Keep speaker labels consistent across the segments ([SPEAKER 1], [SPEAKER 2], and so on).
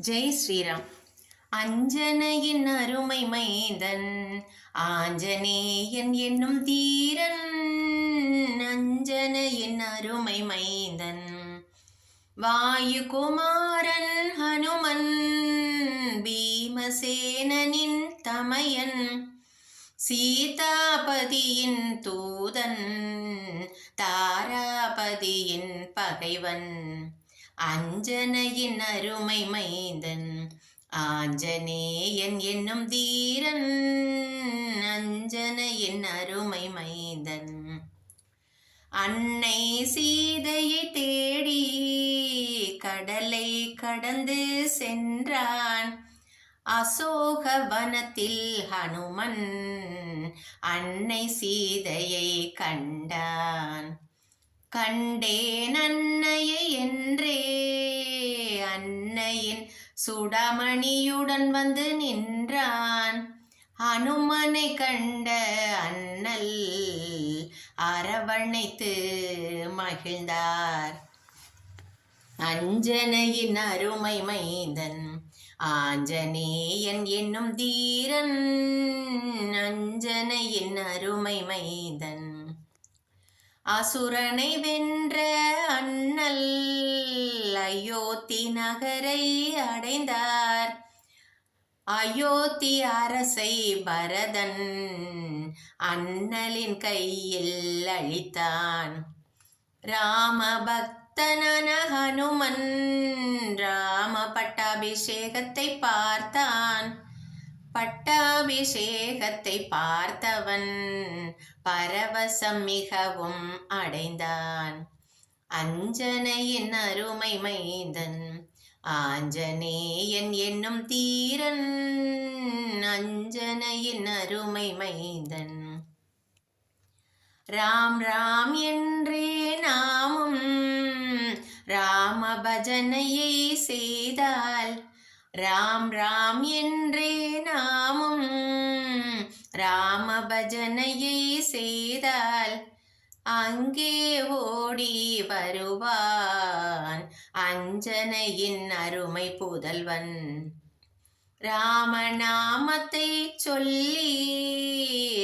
[SPEAKER 1] ஜெய் ஸ்ரீராம். அஞ்சனையின் அருமை மைந்தன் ஆஞ்சநேயன் என்னும் தீரன் அஞ்சனையின் அருமை மைந்தன். வாயு குமாரன் ஹனுமன் பீமசேனனின் தமையன் சீதாபதியின் தூதன் தாராபதியின் பகைவன். அஞ்சனையின் அருமை மைந்தன் ஆஞ்சநேயன் என்னும் தீரன் அஞ்சனையின் அருமை மைந்தன். அன்னை சீதையை தேடி கடலை கடந்து சென்றான். அசோக வனத்தில் ஹனுமன் அன்னை சீதையை கண்டான். கண்டேன் அன்னையை சென்னையின் சுடாமணியுடன் சுடமணியுடன் வந்து நின்றான். அனுமனை கண்ட அண்ணல் அரவணைத்து மகிழ்ந்தார். அஞ்சனையின் அருமை மைந்தன் ஆஞ்சநேயன் என்னும் தீரன் அஞ்சனையின் அருமை மைந்தன். அசுரனை வென்ற அண்ணல் அயோத்தி நகரை அடைந்தார். அயோத்தி அரசை பரதன் அண்ணலின் கையில் அளித்தான். ராம பக்தனன ஹனுமன் ராம பட்டாபிஷேகத்தை பார்த்தான். பட்டாபிஷேகத்தை பார்த்தவன் பரவசம் மிகவும் அடைந்தான். அஞ்சனையின் அருமை மைந்தன் ஆஞ்சநேயன் என்னும் தீரன் அஞ்சனையின் அருமை மைந்தன். ராம் ராம் என்றே நாமும் ராம பஜனையை செய்தால் ராம் ராம் என்றே நாமும் ராம பஜனையை செய்தால் அங்கே ஓடி வருவான் அஞ்சனையின் அருமை புதல்வன். ராமநாமத்தை சொல்லி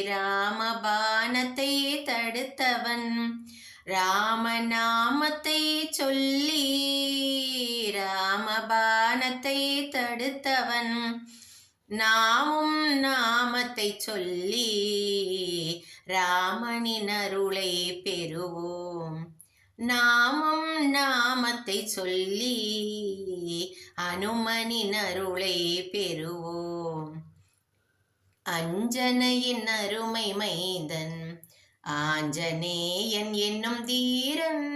[SPEAKER 1] ராமபானத்தை தடுத்தவன். ராமநாமத்தை சொல்லி ராமபானத்தை தடுத்தவன். நாமும் நாமத்தை சொல்லி ராமனின் அருளை பெறுவோம். நாமும் நாமத்தை சொல்லி அனுமனின் அருளை பெறுவோம். அஞ்சனையின் அருமை மைந்தன் ஆஞ்சநேயன் என்னும் தீரன்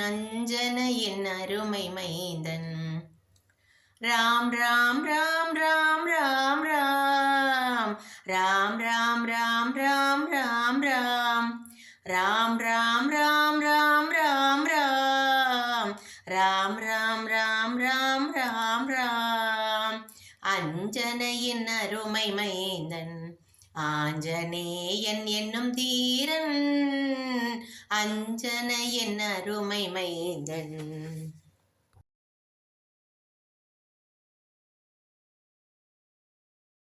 [SPEAKER 1] அஞ்சனையின் அருமை மைந்தன். ராம் ராம் ராம் ராம் ராம் ராம் ராம் ராம் ராம் ராம் ராம் ராம் ராம் ராம் ராம் ராம் ராம் ராம். ராம் ராம் ராம் ராம் ராம் ராம். அஞ்சனையின் அருமை மைந்தன் ஆஞ்சநேயன் என்னும் தீரன். அஞ்சனையின் அருமை மைந்தன்.